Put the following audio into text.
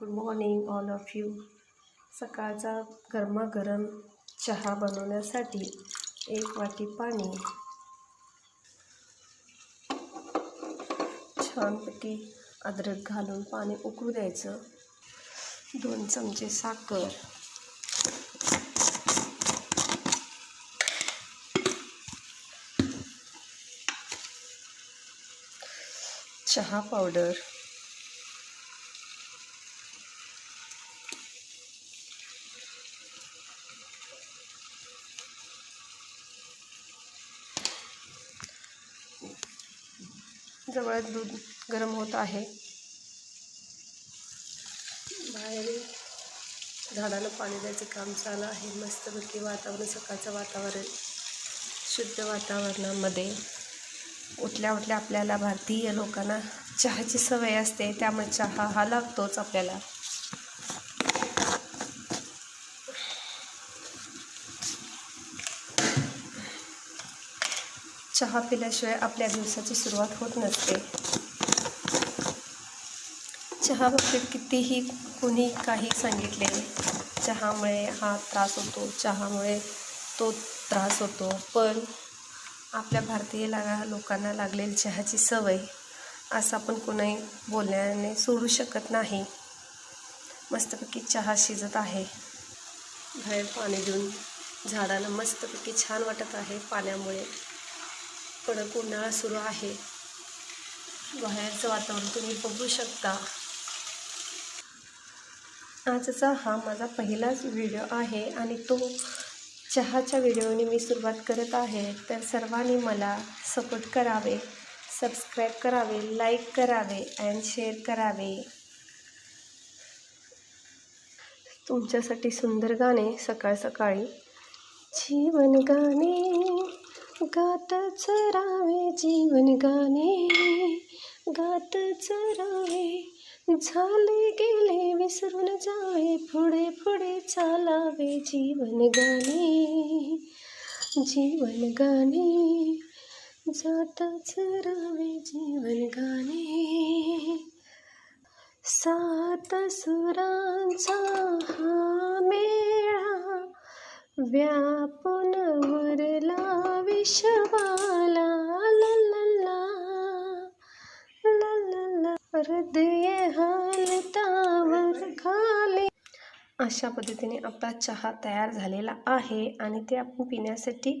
Good morning all of you सकाळचा गरमागरम चहा बनवण्यासाठी एक वाटी पाणी. छानपैकी अद्रक घालून पाणी उकळू द्यायचं. दोन चमचे साखर. चहा पावडर. जवळच दूध गरम होत आहे. बाहेर झाडाला पाणी द्यायचं काम चालू आहे. मस्तपैकी वातावरण सकाळचं वातावरण शुद्ध वातावरणामध्ये उठल्या उठल्या आपल्याला भारतीय लोकांना चहाची सवय असते. त्यामुळे चहा हा लागतोच आपल्याला. चहा पिल्याशिवाय आपल्या दिवसाची सुरुवात होत नसते. चहा बाबतीत कितीही कुणी काही सांगितले चहामुळे हा त्रास होतो चहामुळे तो त्रास होतो. पण आपल्या भारतीय लागा लोकांना लागलेली चहाची सवय असं आपण कुणाही बोलण्याने सोडू शकत नाही. मस्तपैकी चहा शिजत आहे. बाहेर पाणी देऊन झाडाला मस्तपैकी छान वाटत आहे. पाण्यामुळे कडक उन्हाळा सुरू आहे. बाहेरचं वातावरण तुम्ही बघू शकता. आजचा हा माझा पहिलाच व्हिडिओ आहे आणि तो चहाच्या व्हिडिओने मी सुरुवात करत आहे. तर सर्वांनी मला सपोर्ट करावे सबस्क्राईब करावे लाईक करावे अँड शेअर करावे. तुमच्यासाठी सुंदर गाणे सकाळ सकाळी. जीवन गाणे. गातच राहावे जीवन गाणे गातच राहावे झाले गेले विसरून जावे पुढे पुढे चालावे जीवन गाणे. जीवन गाणे जातच राहावे जीवन गाणे. सात सुरांचा हा मेळा व्यापून वरला विश्वाला हृदय हालतावर खाली. अशा पद्धतीने आपला चहा तयार झालेला आहे आणि ते आपण पिण्यासाठी